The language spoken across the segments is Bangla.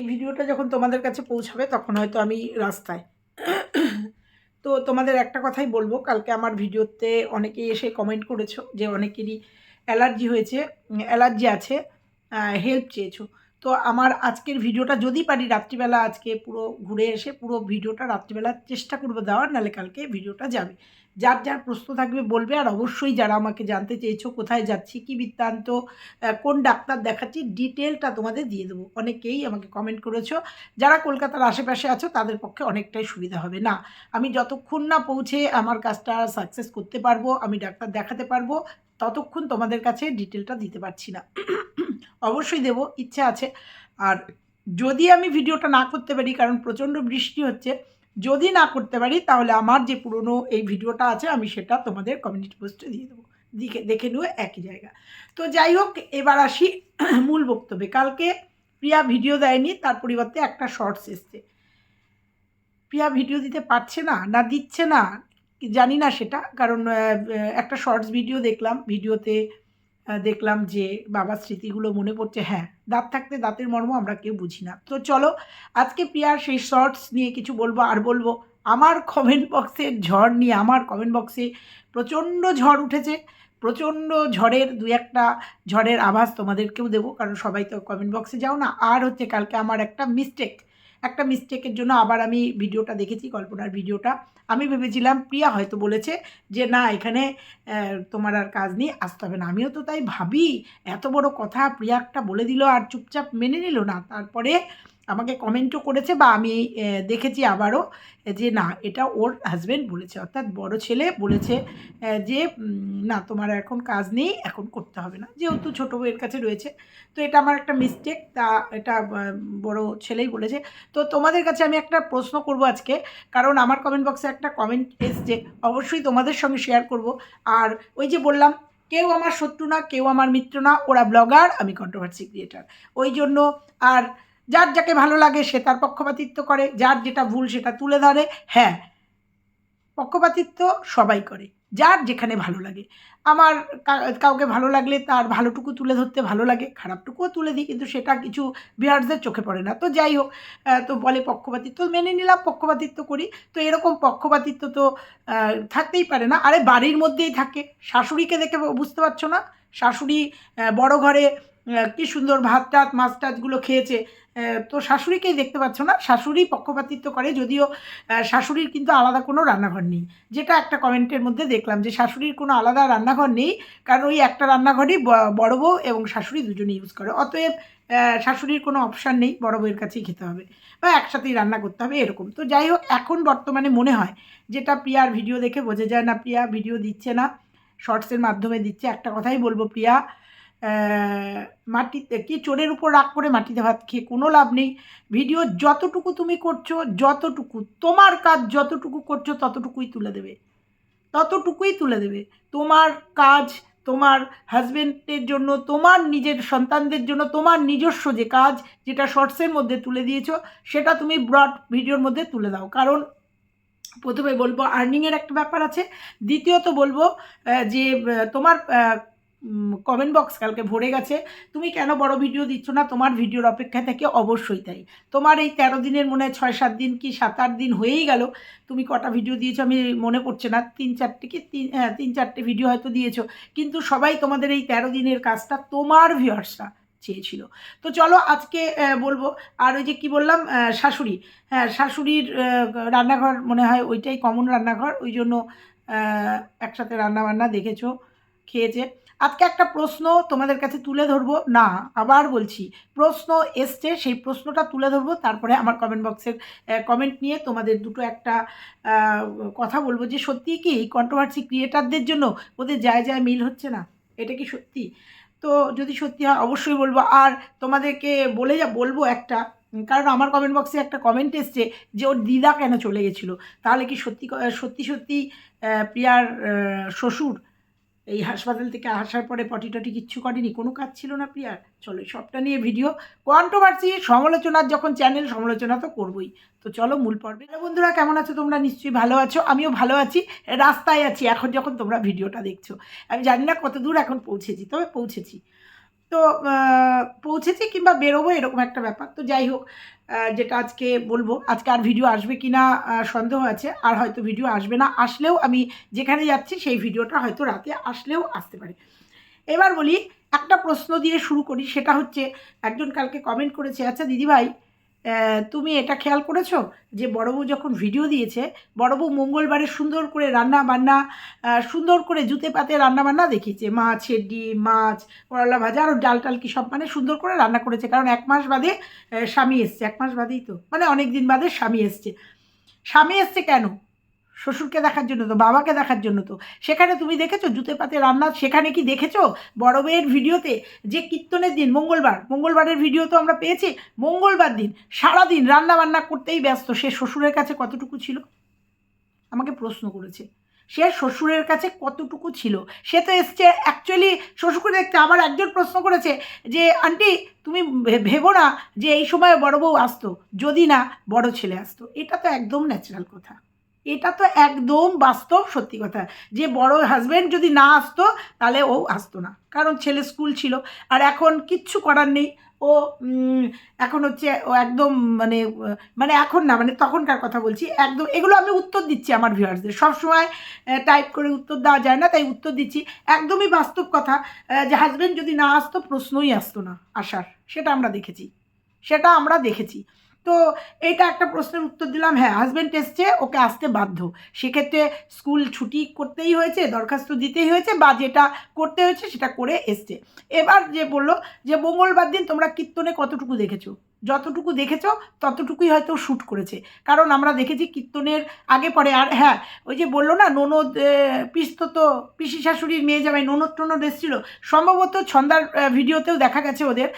এই ভিডিওটা যখন তোমাদের কাছে পৌঁছাবে, তখন হয়তো আমি রাস্তায়। তো তোমাদের একটা কথাই বলব, কালকে আমার ভিডিওতে অনেকেই এসে কমেন্ট করেছ যে অনেকেরই অ্যালার্জি হয়েছে অ্যালার্জি আছে হেল্প চেয়েছো। তো আমার আজকের ভিডিওটা যদি পারি রাত্রিবেলা আজকে পুরো ঘুরে এসে পুরো ভিডিওটা রাত্রিবেলা চেষ্টা করব দেওয়ার, নাহলে কালকে ভিডিওটা যাবে। যার যার প্রশ্ন থাকবে বলবে, আর অবশ্যই যারা আমাকে জানতে চেয়েছো কোথায় যাচ্ছি, কি বৃত্তান্ত কোন ডাক্তার দেখাচ্ছি, ডিটেলটা তোমাদের দিয়ে দেবো। অনেকেই আমাকে কমেন্ট করেছ। যারা কলকাতার আশেপাশে আছো, তাদের পক্ষে অনেকটাই সুবিধা হবে। না, আমি যতক্ষণ না পৌঁছে আমার কাজটা সাকসেস করতে পারব, আমি ডাক্তার দেখাতে পারব, ততক্ষণ তোমাদের কাছে ডিটেলটা দিতে পারছি না। অবশ্যই দেব, ইচ্ছা আছে। আর যদি আমি ভিডিওটা না করতে পারি, কারণ প্রচণ্ড বৃষ্টি হচ্ছে যদি না করতে পারি, তাহলে আমার যে পুরনো এই ভিডিওটা আছে, আমি সেটা তোমাদের কমিউনিটি পোস্টে দিয়ে দেবো। দেখে দেখে নেব একই জায়গা। তো যাই হোক, এবার আসি মূল বক্তব্যে। কালকে প্রিয়া ভিডিও দেয়নি, তার পরিবর্তে একটা শর্টস এসছে। প্রিয়া ভিডিও দিতে পারছে না না দিচ্ছে না, জানি না সেটা। কারণ একটা শর্টস ভিডিও দেখলাম, ভিডিওতে দেখলাম যে বাবার স্মৃতিগুলো মনে পড়ছে। হ্যাঁ দাঁত থাকতে দাঁতের মর্ম আমরা কেউ বুঝি না। তো চলো, আজকে প্রিয়ার সেই শর্টস নিয়ে কিছু বলব আর বলব, আমার কমেন্ট বক্সের ঝড় নিয়ে, আমার কমেন্ট বক্সে প্রচণ্ড ঝড় উঠেছে। প্রচণ্ড ঝড়ের দু একটা ঝড়ের আভাস তোমাদেরকেও দেবো, কারণ সবাই তো কমেন্ট বক্সে যাও না। আর হচ্ছে কালকে আমার একটা মিস্টেক একটা মিস্টেকের জন্য আবার আমি ভিডিওটা দেখেছি কল্পনার ভিডিওটা। আমি ভেবেছিলাম প্রিয়া হয়তো বলেছে যে, না, এখানে তোমার আর কাজ নেই, আসতে হবে না। আমিও তো তাই ভাবি, এত বড় কথা প্রিয়া একটা বলে দিল আর চুপচাপ মেনে নিল না। তারপরে আমাকে কমেন্টও করেছে বা আমি দেখেছি আবারও যে না, এটা ওর হাজব্যান্ড বলেছে। অর্থাৎ বড় ছেলে বলেছে যে না, তোমার এখন কাজ নেই, এখন করতে হবে না। যেহেতু ছোটো বউয়ের কাছে রয়েছে। তো এটা আমার একটা মিস্টেক তা এটা বড় ছেলেই বলেছে। তো তোমাদের কাছে আমি একটা প্রশ্ন করব আজকে। কারণ আমার কমেন্ট বক্সে একটা কমেন্ট এসছে, অবশ্যই তোমাদের সঙ্গে শেয়ার করব। আর ওই যে বললাম, কেউ আমার শত্রু না, কেউ আমার মিত্র না, ওরা ব্লগার আমি কন্ট্রোভার্সি ক্রিয়েটার ওই জন্য, আর যার যাকে ভালো লাগে সে তার পক্ষপাতিত্ব করে, যার যেটা ভুল সেটা তুলে ধরে হ্যাঁ। পক্ষপাতিত্ব সবাই করে, যার যেখানে ভালো লাগে। আমার কাউকে ভালো লাগলে তার ভালোটুকু তুলে ধরতে ভালো লাগে, খারাপটুকুও তুলে দিই, কিন্তু সেটা কিছু বিহারদের চোখে পড়ে না। তো যাই হোক তো বলে পক্ষপাতিত্ব মেনে নিলাম, পক্ষপাতিত্ব করি। তো এরকম পক্ষপাতিত্ব তো থাকতেই পারে না। আরে বাড়ির মধ্যেই থাকে। শাশুড়িকে দেখে বুঝতে পারছ না? শাশুড়ি বড় ঘরে কি সুন্দর ভাত টাত, মাছ টাছগুলো খেয়েছে। তো শাশুড়িকেই দেখতে পাচ্ছ না, শাশুড়ি পক্ষপাতিত্ব করে, যদিও শাশুড়ির কিন্তু আলাদা কোনো রান্নাঘর নেই। যেটা একটা কমেন্টের মধ্যে দেখলাম যে, শাশুড়ির কোনো আলাদা রান্নাঘর নেই, কারণ ওই একটা রান্নাঘরই বড় বউ এবং শাশুড়ি দুজনে ইউজ করে। অতএব শাশুড়ির কোনো অপশান নেই, বড় বউয়ের কাছেই খেতে হবে বা একসাথেই রান্না করতে হবে, এরকম। তো যাই হোক, এখন বর্তমানে মনে হয় যেটা প্রিয়ার ভিডিও দেখে বোঝা যায় না, প্রিয়া ভিডিও দিচ্ছে না শর্টসের মাধ্যমে দিচ্ছে। একটা কথাই বলব, প্রিয়া মাটিতে কি চোরের উপর রাগ করে মাটিতে ভাত খেয়ে কোনো লাভ নেই? ভিডিও যতটুকু তুমি করছ, যতটুকু তোমার কাজ যতটুকু করছ, ততটুকুই তুলে দেবে। ততটুকুই তুলে দেবে। তোমার কাজ, তোমার হাজব্যান্ডের জন্য, তোমার নিজের সন্তানদের জন্য, তোমার নিজস্ব যে কাজ যেটা শর্টসের মধ্যে তুলে দিয়েছ, সেটা তুমি ব্রড ভিডিওর মধ্যে তুলে দাও। কারণ প্রথমে বলব আর্নিংয়ের একটা ব্যাপার আছে। দ্বিতীয়ত বলব যে তোমার কমেন্ট বক্স কালকে ভরে গেছে। তুমি কেন বড় ভিডিও দিচ্ছ না? তোমার ভিডিওর অপেক্ষায় থেকে অবশ্যই তাই। তোমার এই তেরো দিনের মনে হয় ছয়, সাত দিন কি সাত, আট দিন হয়েই গেল। তুমি কটা ভিডিও দিয়েছ আমি মনে পড়ছে না। তিন, চারটে কি? তিন হ্যাঁ তিন, চারটে ভিডিও হয়তো দিয়েছ। কিন্তু সবাই তোমাদের এই তেরো দিনের কাজটা তোমার ভিউয়ার্সরা চেয়েছিল। তো চলো আজকে বলব। আর ওই যে কি বললাম শাশুড়ি। হ্যাঁ শাশুড়ির রান্নাঘর মনে হয় ওইটাই কমন রান্নাঘর। ওই জন্য একসাথে রান্না বান্না দেখেছ, খেয়েছে। আজকে একটা প্রশ্ন তোমাদের কাছে তুলে ধরবো। না, আবার বলছি, প্রশ্ন এসছে, সেই প্রশ্নটা তুলে ধরবো, তারপরে আমার কমেন্ট বক্সের কমেন্ট নিয়ে তোমাদের দুটো একটা কথা বলব যে সত্যি কি এই কন্ট্রোভার্সি ক্রিয়েটারদের জন্য ওদের যায় যায় মিল হচ্ছে না? এটা কি সত্যি? তো যদি সত্যি হয়, অবশ্যই বলব। আর তোমাদেরকে বলে যা, বলব একটা, কারণ আমার কমেন্ট বক্সে একটা কমেন্ট এসছে যে ওর দিদা কেন চলে গেছিল? তাহলে কি সত্যি সত্যি সত্যি প্রিয়ার শ্বশুর এই হাসপাতাল থেকে আসার পরে পটি টটি কিচ্ছু করেনি, কোনো কাজ ছিল না প্রিয়ার চলো, সবটা নিয়ে ভিডিও। কন্ট্রোভার্সি সমালোচনার যখন চ্যানেল সমালোচনা তো করবই। তো চলো, মূল পর্বে। বন্ধুরা, কেমন আছো? তোমরা নিশ্চয়ই ভালো আছো। আমিও ভালো আছি, রাস্তায় আছি। এখন যখন তোমরা ভিডিওটা দেখছ, আমি জানি না কত দূর এখন পৌঁছেছি, তবে পৌঁছেছি। তো পৌঁছেছে কিংবা বেরোবো এরকম একটা ব্যাপার। তো যাই হোক যেটা আজকে বলব, আজকে আর ভিডিও আসবে কি না সন্দেহ আছে। আর হয়তো ভিডিও আসবে না, আসলেও আমি যেখানে যাচ্ছি সেই ভিডিওটা হয়তো রাতে আসলেও আসতে পারে। এবার বলি, একটা প্রশ্ন দিয়ে শুরু করি, সেটা হচ্ছে, একজন কালকে কমেন্ট করেছে আচ্ছা দিদিভাই তুমি এটা খেয়াল করেছ যে বড়বু যখন ভিডিও দিয়েছে, বড়বু মঙ্গলবারে সুন্দর করে রান্না বান্না সুন্দর করে জুতে পাতে রান্না বান্না দেখিয়েছে। মাছের ডিম মাছ, করলা ভাজা আর ডাল টাল কি সব মানে সুন্দর করে রান্না করেছে। কারণ এক মাস বাদে স্বামী এসছে। এক মাস বাদেই তো মানে অনেক দিন বাদে স্বামী এসছে। স্বামী এসছে কেন? শ্বশুরকে দেখার জন্য তো, বাবাকে দেখার জন্য তো। সেখানে তুমি দেখেছ? জুতে পাতে রান্না সেখানে কি দেখেছ? বড় মেয়ের ভিডিওতে যে কীর্তনের দিন, মঙ্গলবার, মঙ্গলবারের ভিডিও তো আমরা পেয়েছি, মঙ্গলবার দিন সারাদিন রান্না বান্না করতেই ব্যস্ত। সে শ্বশুরের কাছে কতটুকু ছিল? আমাকে প্রশ্ন করেছে। সে শ্বশুরের কাছে কতটুকু ছিল? সে তো এসছে অ্যাকচুয়ালি শ্বশুরকে দেখতে। আবার একজন প্রশ্ন করেছে যে, আন্টি, তুমি ভেবো না যে এই সময় বড় বউ আসতো, যদি না বড় ছেলে আসতো? এটা তো একদম ন্যাচারাল কথা। এটা তো একদম বাস্তব সত্যি কথা। যে বড় হাজব্যান্ড যদি না আসতো, তাহলে ও আসতো না। কারণ ছেলে স্কুল ছিল। আর এখন কিচ্ছু করার নেই। ও এখন হচ্ছে ও একদম মানে মানে এখন না মানে তখনকার কথা বলছি। একদম, এগুলো আমি উত্তর দিচ্ছি আমার ভিউয়ার্সদের সবসময় টাইপ করে উত্তর দেওয়া যায় না, তাই উত্তর দিচ্ছি। একদমই বাস্তব কথা যে হাজব্যান্ড যদি না আসতো, প্রশ্নই আসতো না আসার। সেটা আমরা দেখেছি। সেটা আমরা দেখেছি। তো এটা একটা প্রশ্নের উত্তর দিলাম। হ্যাঁ হাজব্যান্ড এসছে ওকে আসতে বাধ্য। সেক্ষেত্রে স্কুল ছুটি করতেই হয়েছে, দরখাস্ত দিতেই হয়েছে বা যেটা করতে হয়েছে সেটা করে এসছে। এবার যে বলল যে মঙ্গলবার দিন তোমরা কীর্তনে কতটুকু দেখেছ? যতটুকু দেখেছ, ততটুকুই হয়তো শ্যুট করেছে। কারণ আমরা দেখেছি কীর্তনের আগে পরে, আর হ্যাঁ ওই যে বলল না, ননদ পিস্ত তো, পিসি শাশুড়ির মেয়ে জামাই ননদ টনদ এসেছিল। সম্ভবত ছন্দার ভিডিওতেও দেখা গেছে ওদের।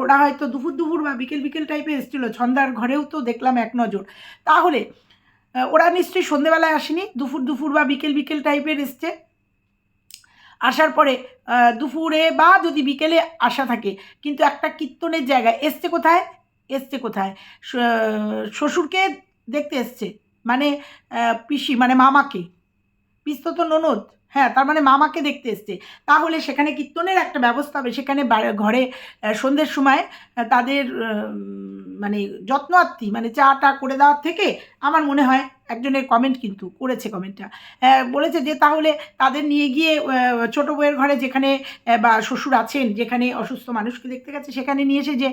ওরা হয়তো দুপুর দুপুর বা বিকেল বিকেল টাইপের এসেছিল, ছন্দার ঘরেও তো দেখলাম এক নজর। তাহলে ওরা নিশ্চয়ই সন্ধেবেলায় আসেনি, দুপুর দুপুর বা বিকেল বিকেল টাইপের এসছে। আসার পরে দুপুরে বা যদি বিকেলে আসা থাকে, কিন্তু একটা কীর্তনের জায়গায় এসছে কোথায়? এসছে কোথায়? শ্বশুরকে দেখতে এসছে মানে পিসি মানে মামাকে। পিস্ত তো ননদ হ্যাঁ তার মানে মামাকে দেখতে এসছে। তাহলে সেখানে কীর্তনের একটা ব্যবস্থা হবে, সেখানে ঘরে সন্ধ্যের সময় তাদের মানে যত্নার্থী মানে চাটা করে দেওয়ার থেকে, আমার মনে হয় একজনের কমেন্ট কিন্তু করেছে কমেন্টটা বলেছে যে তাহলে তাদের নিয়ে গিয়ে ছোট বউয়ের ঘরে যেখানে বা শ্বশুর আছেন, যেখানে অসুস্থ মানুষকে দেখতে গেছে, সেখানে নিয়ে এসে যে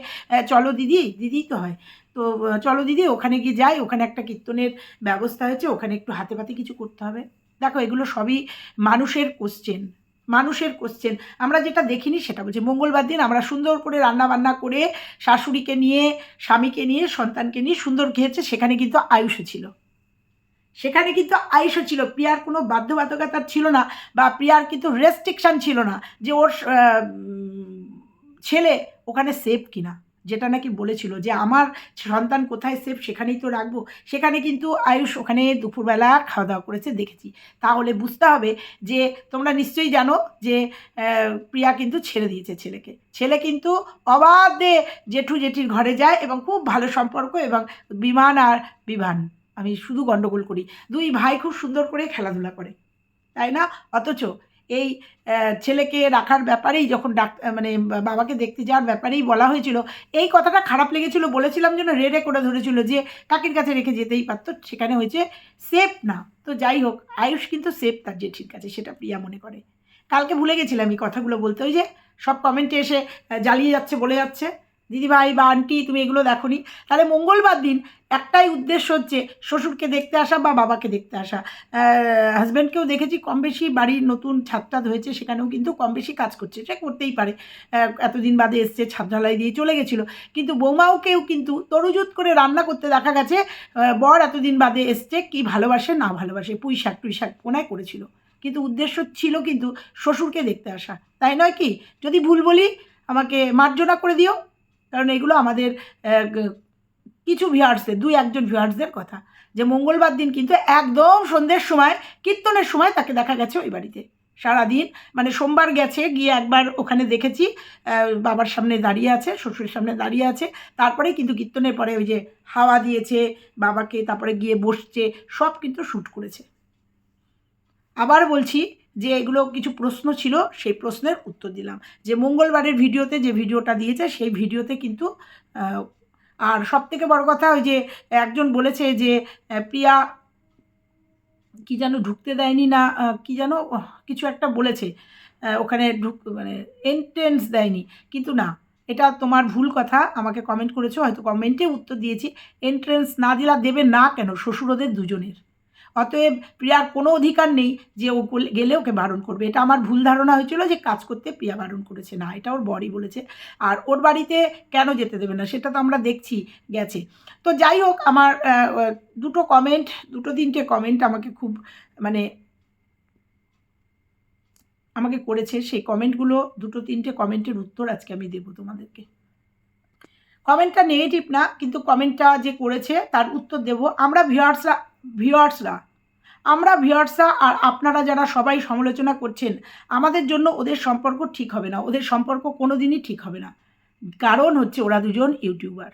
চলো দিদি দিদিই তো হয়। তো চলো দিদি, ওখানে গিয়ে যাই, ওখানে একটা কীর্তনের ব্যবস্থা হয়েছে, ওখানে একটু হাতে পাতে কিছু করতে হবে। দেখো, এগুলো সবই মানুষের কোশ্চেন মানুষের কোশ্চেন আমরা যেটা দেখিনি সেটা বলছি, মঙ্গলবার দিন আমরা সুন্দর করে রান্না বান্না করে শাশুড়িকে নিয়ে, স্বামীকে নিয়ে, সন্তানকে নিয়ে সুন্দর খেয়েছে, সেখানে কিন্তু আয়ুষ ছিল। সেখানে কিন্তু আয়ুষ ছিল। প্রিয়ার কোনো বাধ্যবাধকতা ছিল না বা প্রিয়ার কিন্তু রেস্ট্রিকশান ছিল না যে ওর ছেলে ওখানে সেফ কিনা। যেটা নাকি বলেছিল যে আমার সন্তান কোথায় সেফ সেখানেই তো রাখব। সেখানে কিন্তু আয়ুষ ওখানে দুপুরবেলা খাওয়া দাওয়া করেছে, দেখেছি। তাহলে বুঝতে হবে যে তোমরা নিশ্চয়ই জানো যে প্রিয়া কিন্তু ছেড়ে দিয়েছে ছেলেকে। ছেলে কিন্তু অবাধে জেঠু জেঠির ঘরে যায় এবং খুব ভালো সম্পর্ক এবং বিমান আর বিভান আমি শুধু গণ্ডগোল করি। দুই ভাই খুব সুন্দর করে খেলাধুলা করে, তাই না? অথচ এই ছেলেকে রাখার ব্যাপারেই যখন ডাক মানে বাবাকে দেখতে যাওয়ার ব্যাপারেই বলা হয়েছিল, এই কথাটা খারাপ লেগেছিল, বলেছিলাম যেন রেড়ে করে ধরেছিল যে কাকির কাছে রেখে যেতেই পারতো, সেখানে হয়েছে সেফ না। তো যাই হোক, আয়ুষ কিন্তু সেফ তার জেঠির কাছে, সেটা প্রিয়া মনে করে। কালকে ভুলে গেছিলাম এই কথাগুলো বলতে, ওই যে সব কমেন্টে এসে জ্বালিয়ে যাচ্ছে, বলে যাচ্ছে। দিদিভাই বা আন্টি তুমি এগুলো দেখো নি তাহলে মঙ্গলবার দিন একটাই উদ্দেশ্য হচ্ছে শ্বশুরকে দেখতে আসা বা বাবাকে দেখতে আসা। হাজব্যান্ডকেও দেখেছি কম বেশি বাড়ির নতুন ছাদ টাদ হয়েছে, সেখানেও কিন্তু কম বেশি কাজ করছে। সে করতেই পারে। এতদিন বাদে এসছে, ছাদ ঢালাই দিয়ে চলে গেছিল। কিন্তু বৌমাওকেও কিন্তু তরুজুত করে রান্না করতে দেখা গেছে। বর এতদিন বাদে এসছে, কি ভালোবাসে, না ভালোবাসে পুঁই শাক টুই শাক কোনায় করেছিল। কিন্তু উদ্দেশ্য ছিল কিন্তু শ্বশুরকে দেখতে আসা। তাই নয় কি? যদি ভুল বলি, আমাকে মার্জনা করে দিও। কারণ এগুলো আমাদের কিছু ভিউয়ার্সদের দুই একজন ভিউয়ার্সদের কথা। যে মঙ্গলবার দিন কিন্তু একদম সন্ধ্যের সময়, কীর্তনের সময় তাকে দেখা গেছে ওই বাড়িতে। সারাদিন মানে সোমবার গেছে, গিয়ে একবার ওখানে দেখেছি বাবার সামনে দাঁড়িয়ে আছে, শ্বশুরের সামনে দাঁড়িয়ে আছে। তারপরে কিন্তু কীর্তনের পরে ওই যে হাওয়া দিয়েছে, বাবাকে, তারপরে গিয়ে বসছে, সব কিন্তু শ্যুট করেছে। আবার বলছি যে এগুলো কিছু প্রশ্ন ছিল, সেই প্রশ্নের উত্তর দিলাম। যে মঙ্গলবারের ভিডিওতে যে ভিডিওটা দিয়েছে, সেই ভিডিওতে কিন্তু আর সব থেকে বড় কথা ওই যে একজন বলেছে যে প্রিয়া কি যেন ঢুকতে দেয়নি না কি যেন কিছু একটা বলেছে। ওখানে ঢুক মানে এন্ট্রেন্স দেয়নি। কিন্তু না, এটা তোমার ভুল কথা, আমাকে কমেন্ট করেছ, হয়তো কমেন্টে উত্তর দিয়েছি। এন্ট্রেন্স না দিলা দেবে না কেন? শ্বশুর ওদের দুজনের। অতএব প্রিয়ার কোনো অধিকার নেই যে ও গেলে- ওকে বারণ করবে। এটা আমার ভুল ধারণা হয়েছিল যে কাজ করতে প্রিয়া বারণ করেছে। না, এটা ওর বড়ি বলেছে। আর ওর বাড়িতে কেন যেতে দেবে না, সেটা তো আমরা দেখছি, গেছে। তো যাই হোক, আমার দুটো কমেন্ট দুটো তিনটে কমেন্ট আমাকে খুব মানে আমাকে করেছে। সেই কমেন্টগুলো দুটো তিনটে কমেন্টের উত্তর আজকে আমি দেবো তোমাদেরকে। কমেন্টটা নেগেটিভ না, কিন্তু কমেন্টটা যে করেছে, তার উত্তর দেব। আমরা ভিউয়ার্সরা ভিউয়ার্সরা আমরা ভিওয়ার্সরা আর আপনারা যারা সবাই সমালোচনা করছেন, আমাদের জন্য ওদের সম্পর্ক ঠিক হবে না, ওদের সম্পর্ক কোনো দিনই ঠিক হবে না। কারণ হচ্ছে ওরা দুজন ইউটিউবার।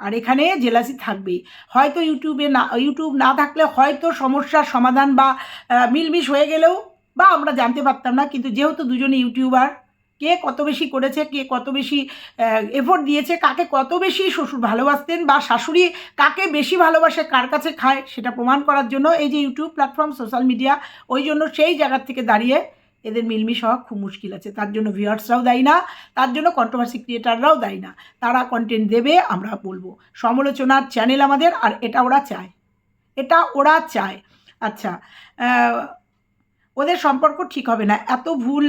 আর এখানে জেলাসি থাকবেই। হয়তো ইউটিউবে না, ইউটিউব না থাকলে হয়তো সমস্যার সমাধান বা মিলমিশ হয়ে গেলেও বা আমরা জানতে পারতাম না, কিন্তু যেহেতু দুজনে ইউটিউবার কে কত বেশি করেছে, কে কত বেশি এফোর্ট দিয়েছে, কাকে কত বেশি শ্বশুর ভালোবাসতেন বা শাশুড়ি কাকে বেশি ভালোবাসে, কার কাছে খায়, সেটা প্রমাণ করার জন্য এই যে ইউটিউব প্ল্যাটফর্ম সোশ্যাল মিডিয়া ওই জন্য সেই জায়গার থেকে দাঁড়িয়ে এদের মিলমিশ হওয়া খুব মুশকিল আছে। তার জন্য ভিউয়ার্সরাও দেয় না, তার জন্য কন্ট্রোভার্সি ক্রিয়েটাররাও দেয় না। তারা কন্টেন্ট দেবে, আমরা বলব। সমালোচনার চ্যানেল আমাদের, আর এটা ওরা চায়। এটা ওরা চায়। আচ্ছা ওদের সম্পর্ক ঠিক হবে না। এত ভুল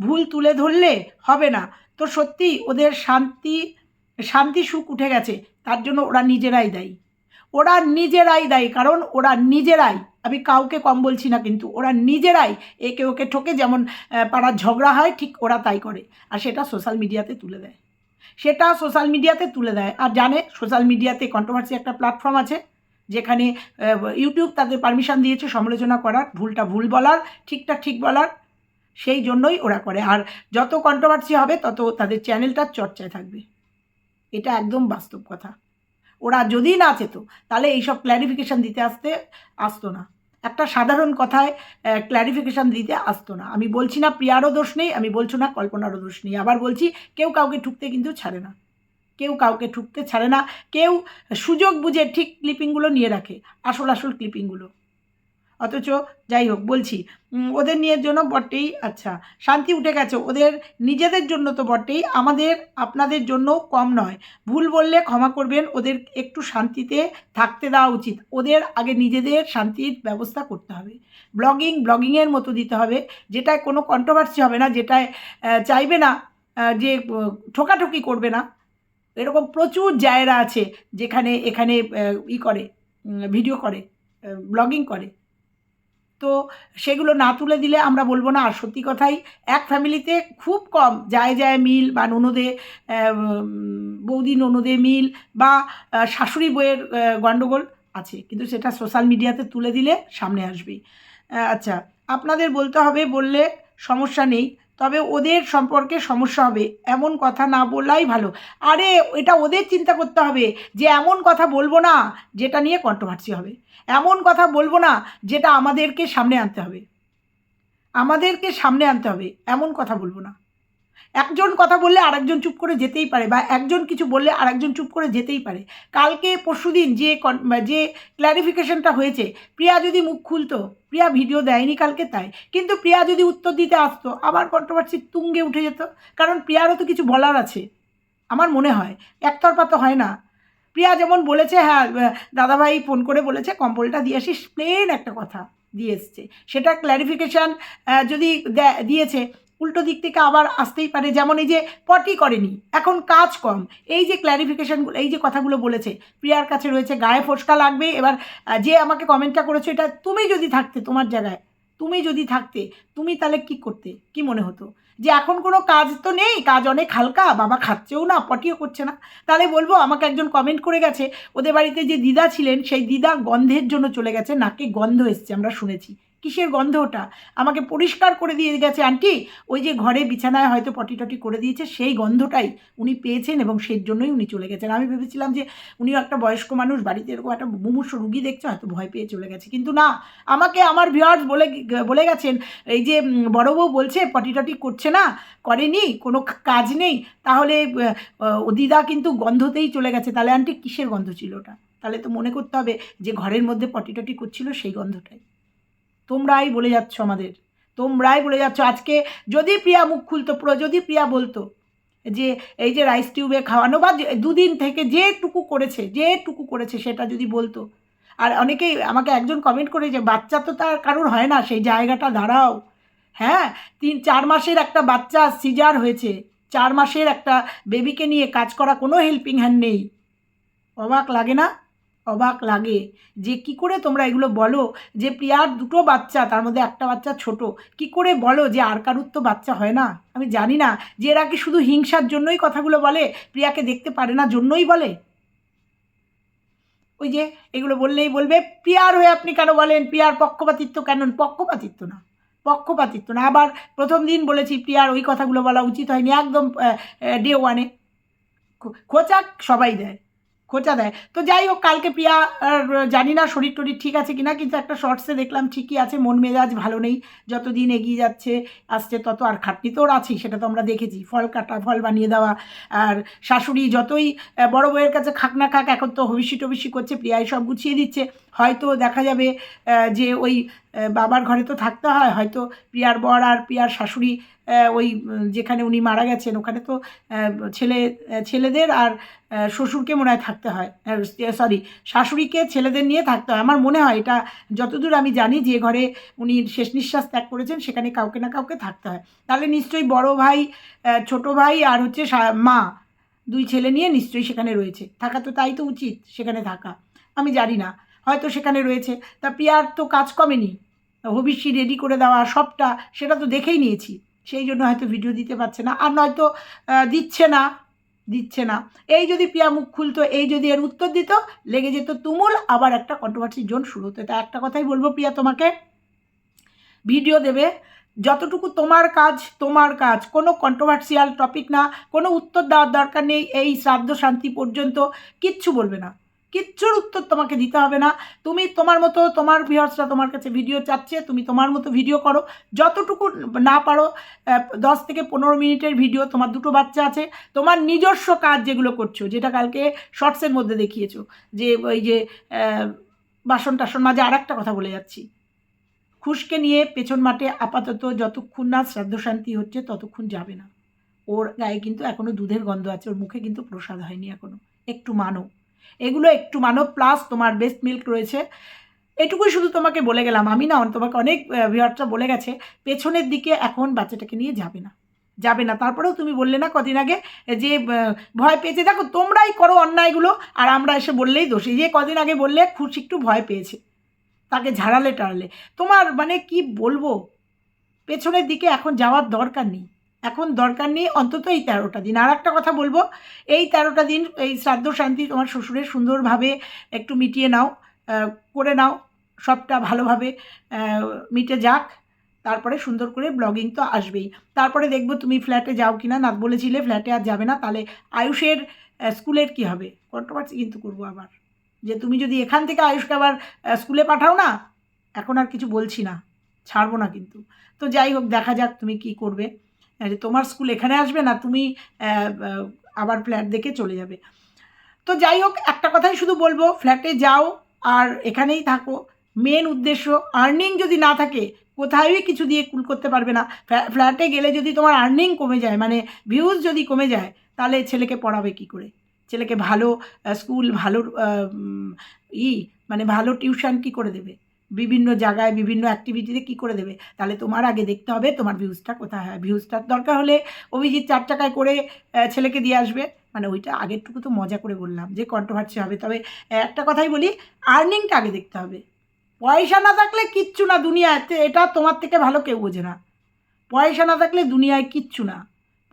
ভুল তুলে ধরলে হবে না। তো সত্যি ওদের শান্তি শান্তি সুখ উঠে গেছে। তার জন্য ওরা নিজেরাই দায়ী। ওরা নিজেরাই দায়ী, কারণ ওরা নিজেরাই, আমি কাউকে কম বলছি না কিন্তু, ওরা নিজেরাই একে ওকে ঠকে যেমন পাড়ার ঝগড়া হয়, ঠিক ওরা তাই করে। আর সেটা সোশ্যাল মিডিয়াতে তুলে দেয়। সেটা সোশ্যাল মিডিয়াতে তুলে দেয়। আর জানে, সোশ্যাল মিডিয়াতে কন্ট্রোভার্সি একটা প্ল্যাটফর্ম আছে। যেখানে ইউটিউব তাদের পারমিশন দিয়েছে সমালোচনা করার, ভুলটা ভুল বলার, ঠিকটা ঠিক বলার, সেই জন্যই ওরা করে। আর যত কন্ট্রোভার্সি হবে, তত তাদের চ্যানেলটার চর্চায় থাকবে। এটা একদম বাস্তব কথা। ওরা যদি না চেত, তাহলে এইসব ক্ল্যারিফিকেশান দিতে আসতে আসতো না। একটা সাধারণ কথায় ক্ল্যারিফিকেশান দিতে আসতো না। আমি বলছি না প্রিয়ারও দোষ নেই, আমি বলছি না কল্পনারও দোষ নেই। আবার বলছি, কেউ কাউকে ঠুকতে কিন্তু ছাড়ে না। কেউ কাউকে ঠুকতে ছাড়ে না, কেউ সুযোগ বুঝে ঠিক ক্লিপিংগুলো নিয়ে রাখে, আসল আসল ক্লিপিংগুলো অথচ যাই হোক, বলছি ওদের নিয়ে জন্য বটেই আচ্ছা শান্তি উঠে গেছে, ওদের নিজেদের জন্য তো বটেই, আমাদের, আপনাদের জন্য কম নয়। ভুল বললে ক্ষমা করবেন, ওদের একটু শান্তিতে থাকতে দেওয়া উচিত, ওদের আগে নিজেদের শান্তির ব্যবস্থা করতে হবে। ব্লগিং, ব্লগিংয়ের মতো দিতে হবে, যেটায় কোনো কন্ট্রোভার্সি হবে না, যেটায় চাইবে না যে ঠোকাঠুকি করবে না। এরকম প্রচুর জায়গা আছে যেখানে এখানে ই করে ভিডিও করে ব্লগিং করে। তো সেগুলো না তুলে দিলে আমরা বলব না আর সত্যি কথাই এক ফ্যামিলিতে খুব কম যায় যায় মিল বা ননদে বৌদি ননদে মিল বা শাশুড়ি বইয়ের গণ্ডগোল আছে কিন্তু সেটা সোশ্যাল মিডিয়াতে তুলে দিলে সামনে আসবেই। আহ, আচ্ছা আপনাদের বলতে হবে বললে সমস্যা নেই। তবে ওদের সম্পর্কে সমস্যা হবে। এমন কথা না বলাই ভালো। আরে, এটা ওদের চিন্তা করতে হবে যে এমন কথা বলব না যেটা নিয়ে কন্ট্রোভার্সি হবে। এমন কথা বলব না যেটা আমাদেরকে সামনে আনতে হবে। আমাদেরকে সামনে আনতে হবে। এমন কথা বলব না। একজন কথা বললে আরেকজন চুপ করে যেতেই পারে বা একজন কিছু বললে আরেকজন চুপ করে যেতেই পারে। কালকে, পরশুদিন যে যে ক্ল্যারিফিকেশনটা হয়েছে, প্রিয়া যদি মুখ খুলতো, প্রিয়া ভিডিও দেয়নি কালকে তাই। কিন্তু প্রিয়া যদি উত্তর দিতে আসতো, আবার কন্ট্রোভার্সি তুঙ্গে উঠে যেত। কারণ প্রিয়ারও তো কিছু বলার আছে। আমার মনে হয়, একতরফা তো হয় না। প্রিয়া যেমন বলেছে হ্যাঁ দাদাভাই ফোন করে বলেছে, কম্বলটা দিয়ে আসিস প্লেন একটা কথা দিয়ে এসছে। সেটা ক্ল্যারিফিকেশান যদি দিয়েছে উল্টো দিক থেকে আবার আসতেই পারে, যেমন এই যে পটি করেনি, এখন কাজ কম। এই যে ক্ল্যারিফিকেশানগুলো এই যে কথাগুলো বলেছে, প্রিয়ার কাছে রয়েছে, গায়ে ফোসকা লাগবে, এবার যে আমাকে কমেন্টটা করেছ, এটা তুমি যদি থাকতে তোমার জায়গায়, তুমি যদি থাকতে, তুমি তাহলে কি করতে, কি মনে হতো? যে এখন কোনো কাজ তো নেই, কাজ অনেক হালকা, বাবা খাচ্ছেও না, পটিও করছে না। তাহলে বলব, আমাকে একজন কমেন্ট করে গেছে, ওদের বাড়িতে যে দিদা ছিলেন, সেই দিদা গন্ধের জন্য চলে গেছে, নাকে গন্ধ এসছে, আমরা শুনেছি। কিসের গন্ধ ওটা আমাকে পরিষ্কার করে দিয়ে গেছে, আন্টি। ওই যে ঘরে বিছানায় হয়তো পটি টটি করে দিয়েছে, সেই গন্ধটাই উনি পেয়েছেন এবং সেই জন্যই উনি চলে গেছেন। আমি ভেবেছিলাম যে উনিও একটা বয়স্ক মানুষ, বাড়িতে এরকম একটা মুমূর্ষ রুগী দেখছে, হয়তো ভয় পেয়ে চলে গেছে। কিন্তু না, আমাকে আমার ভিউয়ার্স বলে বলে গেছেন, এই যে বড় বউ বলছে পটি টটি করছে না, করেনি, কোনো কাজ নেই, তাহলে দিদা কিন্তু গন্ধতেই চলে গেছে। তাহলে আন্টি, কিসের গন্ধ ছিল ওটা? তাহলে তো মনে করতে হবে যে ঘরের মধ্যে পটি টটি করছিল, সেই গন্ধটাই। তোমরাই বলে যাচ্ছ আমাদের। তোমরাই বলে যাচ্ছ। আজকে যদি প্রিয়া মুখ খুলতো, পুরো যদি প্রিয়া বলতো যে, এই যে রাইস টিউবে খাওয়ানো বা দুদিন থেকে যেটুকু করেছে যেটুকু করেছে সেটা যদি বলতো। আর অনেকেই আমাকে একজন কমেন্ট করে যে, বাচ্চা তো তার কারোর হয় না, সেই জায়গাটা দাঁড়াও। হ্যাঁ তিন, চার মাসের একটা বাচ্চা সিজার হয়েছে। চার মাসের একটা বেবিকে নিয়ে কাজ করা কোনো হেল্পিং হ্যান্ড নেই। অবাক লাগে না? অবাক লাগে যে কি করে তোমরা এগুলো বলো? যে প্রিয়ার দুটো বাচ্চা, তার মধ্যে একটা বাচ্চা ছোট, কি করে বলো যে আর কারুর তো বাচ্চা হয় না? আমি জানি না যে এরা কি শুধু হিংসার জন্যই কথাগুলো বলে, প্রিয়াকে দেখতে পারে না জন্যই বলে? ওই যে এগুলো বললেই বলবে, প্রিয়ার হয়ে আপনি কেন বলেন? প্রিয়ার পক্ষপাতিত্ব কেন? পক্ষপাতিত্ব না পক্ষপাতিত্ব না। আবার প্রথম দিন বলেছি, প্রিয়ার ওই কথাগুলো বলা উচিত হয়নি। একদম ডে ওয়ানে খোঁচাক সবাই দেয়। খোঁচা দেয়। তো যাই হোক, কালকে প্রিয়া জানি না শরীর টরির ঠিক আছে কিনা, কিন্তু একটা শর্টসে দেখলাম ঠিকই আছে, মন মেজাজ ভালো নেই যত দিন এগিয়ে যাচ্ছে, আসছে তত আর খাটনি তোর আছেই, সেটা তো আমরা দেখেছি। ফল কাটা, ফল বানিয়ে দেওয়া, আর শাশুড়ি যতই বড়ো বউয়ের কাছে খাক না খাক, এখন তো হবিষি টবিষি করছে, প্রিয়াই সব গুছিয়ে দিচ্ছে। হয়তো দেখা যাবে যে ওই বাবার ঘরে তো থাকতে হয়, হয়তো প্রিয়ার বর আর প্রিয়ার শাশুড়ি ওই যেখানে উনি মারা গেছেন, ওখানে তো ছেলে ছেলেদের আর শ্বশুরকে মনে হয় থাকতে হয় সরি শাশুড়িকে ছেলেদের নিয়ে থাকতে হয়। আমার মনে হয় এটা যতদূর আমি জানি যে ঘরে উনি শেষ নিঃশ্বাস ত্যাগ করেছেন, সেখানে কাউকে না কাউকে থাকতে হয়। তাহলে নিশ্চয়ই বড় ভাই ছোট ভাই আর হচ্ছে মা, দুই ছেলে নিয়ে নিশ্চয়ই সেখানে রয়েছে। থাকা তো তাই তো উচিত সেখানে থাকা। আমি জানি না। হয়তো সেখানে রয়েছে। তা পিয়ার তো কাজ কমেনি। হবিষ্যি রেডি করে দেওয়া সবটা সেটা তো দেখেই নিয়েছি। সেই জন্য হয়তো ভিডিও দিতে পারছে না। আর নয়তো দিচ্ছে না দিচ্ছে না। এই যদি প্রিয়া মুখ খুলতো, এই যদি এর উত্তর দিত, লেগে যেত তুমুল। আবার একটা কন্ট্রোভার্সি জোন শুরু হতো। তা একটা কথাই বলব প্রিয়া তোমাকে। ভিডিও দেবে, যতটুকু তোমার কাজ তোমার কাজ। কোনো কন্ট্রোভার্সিয়াল টপিক না, কোনো উত্তর দেওয়ার দরকার নেই। এই শ্রাদ্ধ শান্তি পর্যন্ত কিচ্ছু বলবে না। কিচ্ছুর উত্তর তোমাকে দিতে হবে না। তুমি তোমার মতো তোমার ভিউয়ার্সরা তোমার কাছে ভিডিও চাচ্ছে, তুমি তোমার মতো ভিডিও করো। যতটুকু না পারো দশ থেকে পনেরো মিনিটের ভিডিও তোমার দুটো বাচ্চা আছে, তোমার নিজস্ব কাজ যেগুলো করছ, যেটা কালকে শর্টসের মধ্যে দেখিয়েছো, যে ওই যে বাসন টাসন মাঝে আর একটা কথা বলে যাচ্ছি। খুশকে নিয়ে পেছন মাঠে আপাতত যতক্ষণ না শ্রাদ্ধ শান্তি হচ্ছে, ততক্ষণ যাবে না। ওর গায়ে কিন্তু এখনও দুধের গন্ধ আছে, ওর মুখে কিন্তু প্রসাদ হয়নি এখনও একটু মানো। এগুলো একটু মানো প্লাস তোমার বেস্ট মিল্ক রয়েছে। এটুকুই শুধু তোমাকে বলে গেলাম। আমি না, তোমাকে অনেক ভিউয়ারটা বলে গেছে, পেছনের দিকে এখন বাচ্চাটাকে নিয়ে যাবে না। যাবে না। তারপরেও তুমি বললে না কদিন আগে যে ভয় পেয়েছে। দেখো, তোমরাই করো অন্যায়গুলো, আর আমরা এসে বললেই দোষী। যে কদিন আগে বললে, খুশি একটু ভয় পেয়েছে। তাকে ঝাড়ালে, টাড়ালে। তোমার মানে কি বলব? পেছনের দিকে এখন যাওয়ার দরকার নেই। এখন দরকার নেই, অন্তত এই তেরোটা দিন। আর একটা কথা বলব, এই তেরোটা দিন, এই শ্রাদ্ধ শান্তি তোমার শ্বশুরের সুন্দরভাবে একটু মিটিয়ে নাও করে নাও, সবটা ভালোভাবে মিটে যাক, তারপরে সুন্দর করে ব্লগিং তো আসবেই। তারপরে দেখব তুমি ফ্ল্যাটে যাও কি না না বলেছিলে ফ্ল্যাটে আর যাবে না, তাহলে আয়ুষের স্কুলের কি হবে? কন্ট্রোভার্সি কিন্তু করব আবার। যে তুমি যদি এখান থেকে আয়ুষকে আবার স্কুলে পাঠাও না, এখন আর কিছু বলছি না, ছাড়বো না কিন্তু। তো যাই হোক, দেখা যাক তুমি কি করবে। যে তোমার স্কুল এখানে আসবে না? তুমি আবার ফ্ল্যাট দেখে চলে যাবে। তো যাই হোক, একটা কথাই শুধু বলব ফ্ল্যাটে যাও আর এখানেই থাকো। মেন উদ্দেশ্য আর্নিং যদি না থাকে, কোথায়ই কিছু দিয়ে কুল করতে পারবে না। ফ্ল্যাটে গেলে যদি তোমার আর্নিং কমে যায় মানে ভিউজ যদি কমে যায়, তাহলে ছেলেকে পড়াবে কি করে? ছেলেকে ভালো স্কুল ভালো ই মানে ভালো টিউশন কি করে দেবে? বিভিন্ন জায়গায় বিভিন্ন অ্যাক্টিভিটিতে কি করে দেবে? তাহলে তোমার আগে দেখতে হবে তোমার ভিউজটা কোথায় হয়। ভিউজটার দরকার হলে অভিজিৎ চার টাকায় করে ছেলেকে দিয়ে আসবে। মানে ওইটা আগেরটুকু তো মজা করে বললাম যে কন্ট্রোভার্সি হবে। তবে একটা কথাই বলি আর্নিংটা আগে দেখতে হবে। পয়সা না থাকলে কিচ্ছু না দুনিয়াতে, এটা তোমার থেকে ভালো কেউ বোঝে না। পয়সা না থাকলে দুনিয়ায় কিচ্ছু না।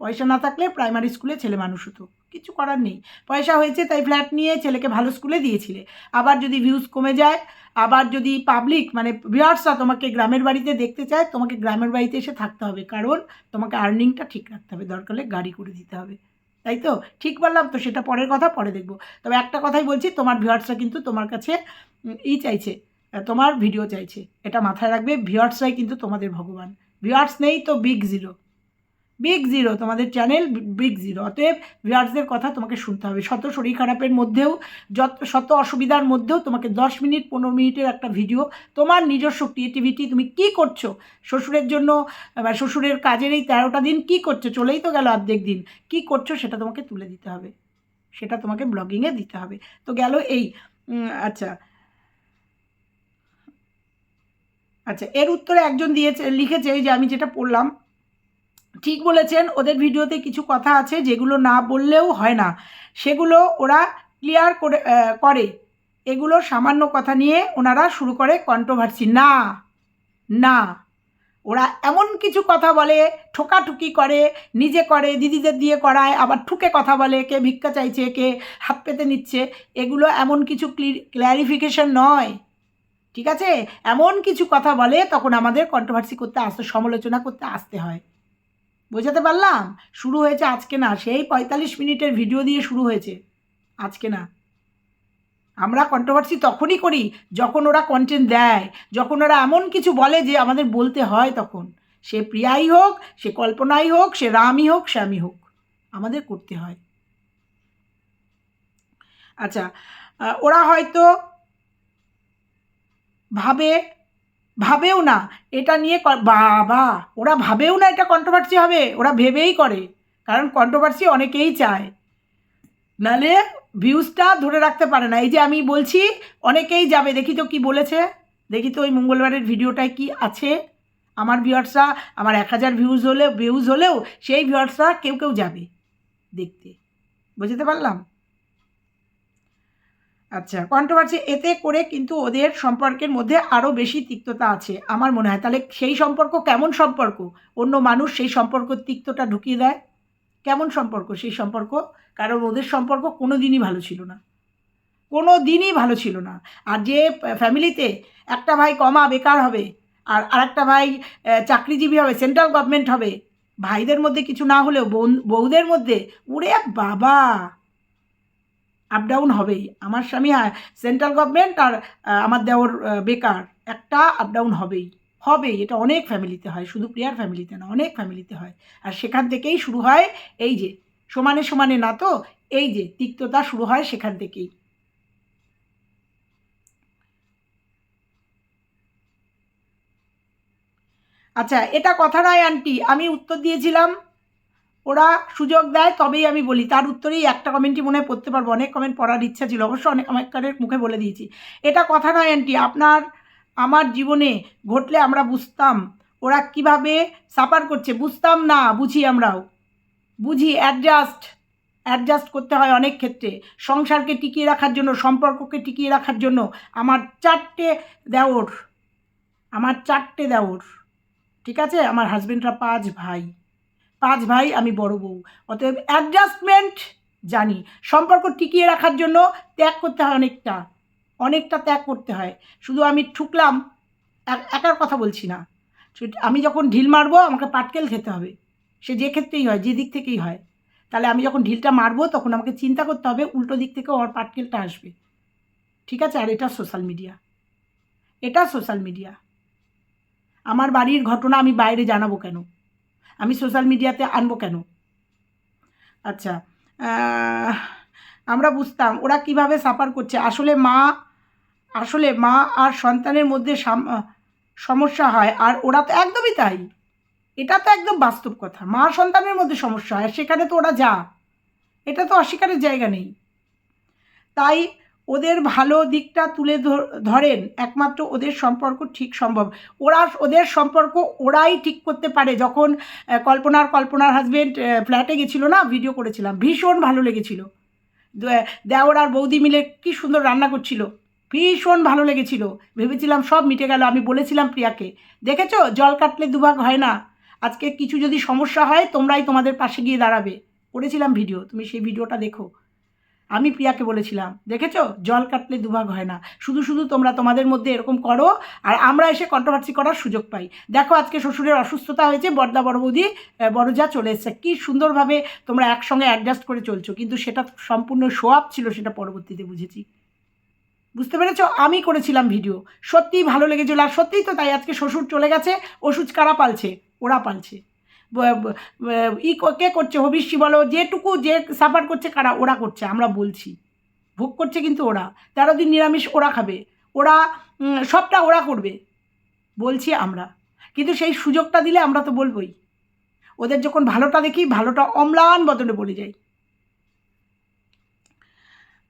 পয়সা না থাকলে প্রাইমারি স্কুলে ছেলে মানুষ হতো। কিছু করার নেই। পয়সা হয়েছে তাই ফ্ল্যাট নিয়ে ছেলেকে ভালো স্কুলে দিয়েছিলে। আবার যদি ভিউজ কমে যায়, আবার যদি পাবলিক মানে ভিউয়ার্সরা তোমাকে গ্রামের বাড়িতে দেখতে চায়, তোমাকে গ্রামের বাড়িতে এসে থাকতে হবে। কারণ তোমাকে আর্নিংটা ঠিক রাখতে হবে। দরকার হলে গাড়ি করে দিতে হবে। তাই তো? ঠিক বললাম তো? সেটা পরের কথা, পরে দেখব। তবে একটা কথাই বলছি, তোমার ভিউয়ার্সরা কিন্তু তোমার কাছে ই চাইছে তোমার ভিডিও চাইছে। এটা মাথায় রাখবে ভিউয়ার্সরাই কিন্তু তোমাদের ভগবান। ভিউয়ার্স নেই তো বিগ জিরো বিগ জিরো তোমাদের চ্যানেল বিগ জিরো অতএব ভিউয়ার্সদের কথা তোমাকে শুনতে হবে। শত শরীর খারাপের মধ্যেও, যত, শত অসুবিধার মধ্যেও তোমাকে দশ মিনিট, পনেরো মিনিটের একটা ভিডিও তোমার নিজস্ব ক্রিয়েটিভিটি তুমি কি করছ? শ্বশুরের জন্য, বা শ্বশুরের কাজের এই তেরোটা দিন কি করছ? চলেই তো গেল অর্ধেক দিন। কি করছ সেটা তোমাকে তুলে দিতে হবে। সেটা তোমাকে ব্লগিংয়ে দিতে হবে। তো গেল এই আচ্ছা। আচ্ছা এর উত্তরে একজন দিয়েছে, লিখেছে যে আমি যেটা পড়লাম ঠিক বলেছেন, ওদের ভিডিওতে কিছু কথা আছে যেগুলো না বললেও হয় না। সেগুলো ওরা ক্লিয়ার করে করে। এগুলো সামান্য কথা নিয়ে ওনারা শুরু করে কন্ট্রোভার্সি না না। ওরা এমন কিছু কথা বলে, ঠোকাঠুকি করে, নিজে করে, দিদিদের দিয়ে করায়, আবার ঠুকে কথা বলে, কে ভিক্ষা চাইছে, কে হাত পেতে নিচ্ছে। এগুলো এমন কিছু ক্ল্যারিফিকেশন নয়। ঠিক আছে? এমন কিছু কথা বলে, তখন আমাদের কন্ট্রোভার্সি করতে আসতে, সমালোচনা করতে আসতে হয়। বোঝাতে পারলাম? শুরু হয়েছে আজকে না, সেই পঁয়তাল্লিশ মিনিটের ভিডিও দিয়ে শুরু হয়েছে। আজকে না। আমরা কন্ট্রোভার্সি তখনই করি যখন ওরা কন্টেন্ট দেয়, যখন ওরা এমন কিছু বলে যে আমাদের বলতে হয় তখন। সে প্রিয়াই হোক, সে কল্পনাই হোক, সে রামই হোক, শ্যামই হোক, আমাদের করতে হয়। আচ্ছা ওরা হয়তো ভাবে ভাবেও না। এটা নিয়ে বাবা, ওরা ভাবেও না এটা কন্ট্রোভার্সি হবে। ওরা ভেবেই করে। কারণ কন্ট্রোভার্সি অনেকেই চায়। নালে ভিউজটা ধরে রাখতে পারে না। এই যে আমি বলছি, অনেকেই যাবে। দেখি তো কি বলেছে। দেখি তো ওই মঙ্গলবারের ভিডিওটায় কি আছে। আমার ভিউয়ার্সরা আমার এক হাজার ভিউজ হলে ভিউজ হলেও সেই ভিউয়ার্সরা কেউ কেউ যাবে দেখতে। বুঝতে পারলাম? আচ্ছা কন্ট্রোভার্সি এতে করে কিন্তু ওদের সম্পর্কের মধ্যে আরও বেশি তিক্ততা আছে। আমার মনে হয়, তাহলে সেই সম্পর্ক কেমন সম্পর্ক? অন্য মানুষ সেই সম্পর্ক তিক্ততা ঢুকিয়ে দেয়? কেমন সম্পর্ক সেই সম্পর্ক? কারণ ওদের সম্পর্ক কোনো দিনই ভালো ছিল না। কোনো দিনই ভালো ছিল না। আর যে ফ্যামিলিতে একটা ভাই কমা বেকার হবে, আর আরেকটা ভাই চাকরিজীবী হবে সেন্ট্রাল গভর্নমেন্ট হবে, ভাইদের মধ্যে কিছু না হলেও বউদের মধ্যে উড়ে বাবা! আপ ডাউন হবেই। আমার স্বামী সেন্ট্রাল গভর্নমেন্ট আর আমার আহ, বেকার একটা আপ ডাউন হবেই। হবেই এটা অনেক ফ্যামিলিতে হয় শুধু প্রিয়ার ফ্যামিলিতে না অনেক ফ্যামিলিতে হয়। আর সেখান থেকেই শুরু হয় এই যে সমানে সমানে না তো এই যে তিক্ততা শুরু হয় সেখান থেকেই। আচ্ছা এটা কথা নয় আন্টি। আমি উত্তর দিয়েছিলাম। ওরা সুযোগ দেয়, তবেই আমি বলি। তার উত্তরেই একটা কমেন্টই মনে হয় পড়তে পারব। অনেক কমেন্ট পড়ার ইচ্ছা ছিল। অবশ্য অনেক অনেকের মুখে বলে দিয়েছি। এটা কথা নয় আন্টি আপনার, আমার জীবনে ঘটলে আমরা বুঝতাম ওরা কীভাবে সাফার করছে। বুঝতাম না, বুঝি আমরাও। বুঝি অ্যাডজাস্ট অ্যাডজাস্ট করতে হয় অনেক ক্ষেত্রে। সংসারকে টিকিয়ে রাখার জন্য, সম্পর্ককে টিকিয়ে রাখার জন্য আমার চারটে দেওর। আমার চারটে দেওর। ঠিক আছে? আমার হাজবেন্ডরা পাঁচ ভাই। পাঁচ ভাই, আমি বড় বউ। অতএব অ্যাডজাস্টমেন্ট জানি। সম্পর্ক টিকিয়ে রাখার জন্য ত্যাগ করতে হয় অনেকটা। অনেকটা ত্যাগ করতে হয়। শুধু আমি ঠুকলাম এক- একার কথা বলছি না। আমি যখন ঢিল মারবো, আমাকে পাটকেল খেতে হবে। সে যে ক্ষেত্রেই হয়, যে দিক থেকেই হয়। তাহলে আমি যখন ঢিলটা মারবো, তখন আমাকে চিন্তা করতে হবে, উল্টো দিক থেকে ওর পাটকেলটা আসবে। ঠিক আছে? আর এটা সোশ্যাল মিডিয়া এটা সোশ্যাল মিডিয়া আমার বাড়ির ঘটনা আমি বাইরে জানাব কেন? আমি সোশ্যাল মিডিয়াতে আনব কেন? আচ্ছা আমরা বুঝতাম ওরা কীভাবে সাফার করছে। আসলে মা আসলে মা আর সন্তানের মধ্যে সাম- সমস্যা হয় আর ওরা তো একদমই তাই। এটা তো একদম বাস্তব কথা। মা সন্তানের মধ্যে সমস্যা হয় সেখানে তো ওরা যা। এটা তো অস্বীকারের জায়গা নেই। তাই ওদের ভালো দিকটা তুলে ধর- ধরেন, একমাত্র ওদের সম্পর্ক ঠিক সম্ভব। ওরা, ওদের সম্পর্ক ওরাই ঠিক করতে পারে। যখন কল্পনার কল্পনার হাজবেন্ড ফ্ল্যাটে গেছিল না ভিডিও করেছিলাম। ভীষণ ভালো লেগেছিল। দেওর আর বৌদি মিলে কি সুন্দর রান্না করছিল। ভীষণ ভালো লেগেছিল। ভেবেছিলাম সব মিটে গেল। আমি বলেছিলাম প্রিয়াকে, দেখেছ, জল কাটলে দুভাগ হয় না। আজকে কিছু যদি সমস্যা হয়, তোমরাই তোমাদের পাশে গিয়ে দাঁড়াবে। করেছিলাম ভিডিও তুমি সেই ভিডিওটা দেখো। আমি প্রিয়াকে বলেছিলাম, দেখেছ? জল কাটলে দুভাগ হয় না। শুধু শুধু তোমরা তোমাদের মধ্যে এরকম করো আর আমরা এসে কন্ট্রোভার্সি করার সুযোগ পাই। দেখো, আজকে শ্বশুরের অসুস্থতা হয়েছে বড়দা বড় বৌদি বড় যা চলে এসেছে। কী সুন্দরভাবে তোমরা একসঙ্গে অ্যাডজাস্ট করে চলছো। কিন্তু সেটা সম্পূর্ণ শো আপ ছিল সেটা পরবর্তীতে বুঝেছি। বুঝতে পেরেছ? আমি করেছিলাম ভিডিও সত্যিই ভালো লেগেছিল। আর সত্যিই তো তাই, আজকে শ্বশুর চলে গেছে, ওষুধ কারা পালছে? ওরা পালছে। ই কে করছে হবিষ্যি বলো, যেটুকু যে সাফার করছে কারা, ওরা করছে, আমরা বলছি। ভোগ করছে কিন্তু ওরা। তেরো দিন নিরামিষ ওরা খাবে। ওরা সবটা ওরা করবে। বলছি আমরা। কিন্তু সেই সুযোগটা দিলে আমরা তো বলবোই। ওদের যখন ভালোটা দেখি, ভালোটা অম্লান বদলে বলে যাই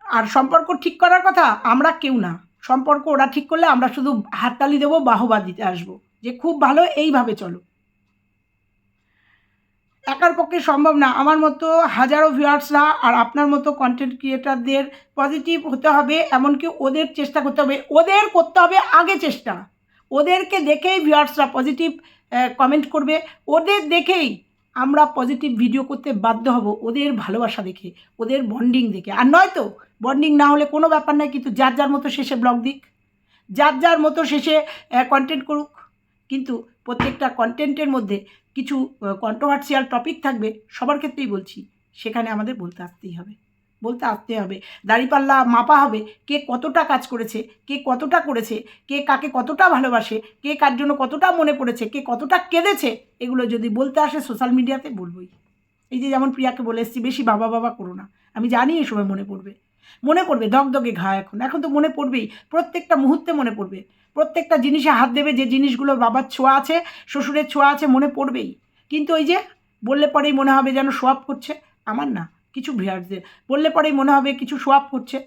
আর সম্পর্ক ঠিক করার কথা, আমরা কেউ না। সম্পর্ক ওরা ঠিক করলে আমরা শুধু হাততালি দেবো, বাহবা দিতে আসব। যে খুব ভালো, এইভাবে চলো। একার পক্ষে সম্ভব না। আমার মতো হাজারো ভিউয়ার্সরা আর আপনার মতো কন্টেন্ট ক্রিয়েটারদের পজিটিভ হতে হবে, এমনকি ওদের চেষ্টা করতে হবে। ওদের করতে হবে আগে চেষ্টা। ওদেরকে দেখেই ভিউয়ার্সরা পজিটিভ কমেন্ট করবে। ওদের দেখেই আমরা পজিটিভ ভিডিও করতে বাধ্য হব ওদের ভালোবাসা দেখে, ওদের বন্ডিং দেখে। আর নয়তো বন্ডিং না হলে কোনো ব্যাপার নয়, কিন্তু যার যার মতো শেষে ব্লগ দিক, যার যার মতো শেষে কন্টেন্ট করুক। কিন্তু প্রত্যেকটা কন্টেন্টের মধ্যে কিছু কন্ট্রোভার্সিয়াল টপিক থাকবে, সবার ক্ষেত্রেই বলছি, সেখানে আমাদের বলতে আসতেই হবে। বলতে আসতে হবে। দাড়িপাল্লা মাপা হবে কে কতটা কাজ করেছে, কে কতটা করেছে, কে কাকে কতটা ভালোবাসে, কে কার জন্য কতটা মনে পড়েছে, কে কতটা কেঁদেছে, এগুলো যদি বলতে আসে সোশ্যাল মিডিয়াতে বলবোই। এই যে যেমন প্রিয়াকে বলে এসেছি, বেশি বাবা বাবা করো না। আমি জানি এই সময় মনে পড়বে। মনে পড়বে দগদগে ঘা এখন। এখন তো মনে পড়বেই, প্রত্যেকটা মুহূর্তে মনে পড়বে। প্রত্যেকটা জিনিসে হাত দেবে, যে জিনিসগুলো বাবার ছোঁয়া আছে, শ্বশুরের ছোঁয়া আছে, মনে পড়বেই। কিন্তু ওই যে, বললে পরেই মনে হবে যেন সোয়াপ করছে। আমার না, কিছু ভিয়ার্সদের বললে পরেই মনে হবে কিছু সোয়াপ করছে।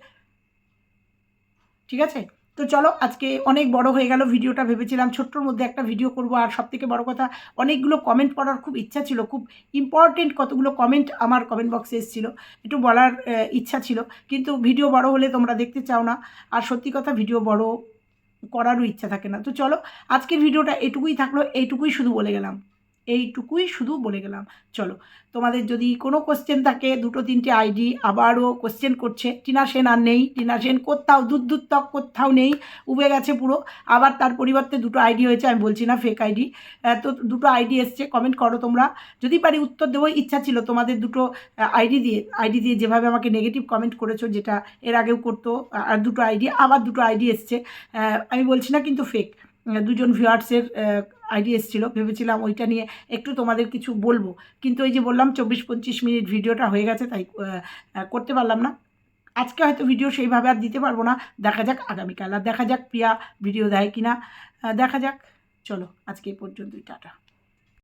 ঠিক আছে? তো চলো, আজকে অনেক বড় হয়ে গেল ভিডিওটা, ভেবেছিলাম ছোট্টর মধ্যে একটা ভিডিও করব। আর সব থেকে বড় কথা, অনেকগুলো কমেন্ট পড়ার খুব ইচ্ছা ছিল, খুব ইম্পর্টেন্ট কতগুলো কমেন্ট আমার কমেন্ট বক্সে এসেছিল, একটু বলার ইচ্ছা ছিল। কিন্তু ভিডিও বড় হলে তোমরা দেখতে চাও না। আর সত্যি কথা, ভিডিও বড় করারও ইচ্ছা থাকে না। তো চলো আজকের ভিডিওটা এটুকুই থাকল এইটুকুই শুধু বলে গেলাম। এইটুকুই শুধু বলে গেলাম। চলো, তোমাদের যদি কোনো কোশ্চেন থাকে, দুটো তিনটে আইডি আবারও কোশ্চেন করছে। টিনা সেন আর নেই, টিনা সেন কোথাও দুধ দূর তক কোথাও নেই, উবে গেছে পুরো। আবার তার পরিবর্তে দুটো আইডি হয়েছে, আমি বলছি না ফেক আইডি তো দুটো আইডি এসছে কমেন্ট করো তোমরা। যদি পারি উত্তর দেবো ইচ্ছা ছিল তোমাদের দুটো আইডি দিয়ে আইডি দিয়ে যেভাবে আমাকে নেগেটিভ কমেন্ট করেছ, যেটা এর আগেও করতো, আর দুটো আইডি আবার দুটো আইডি এসছে। আমি বলছি না কিন্তু ফেক দুজন ভিউয়ার্সের আইডি এসেছিল ভেবেছিলাম ওইটা নিয়ে একটু তোমাদের কিছু বলব। কিন্তু ওই যে বললাম চব্বিশ পঁচিশ মিনিট ভিডিওটা হয়ে গেছে, তাই করতে পারলাম না। আজকে হয়তো ভিডিও সেইভাবে আর দিতে পারব না। দেখা যাক আগামীকাল, আর দেখা যাক প্রিয়া ভিডিও দেয় কিনা। দেখা যাক। চলো, আজকে এই পর্যন্তই, টাটা।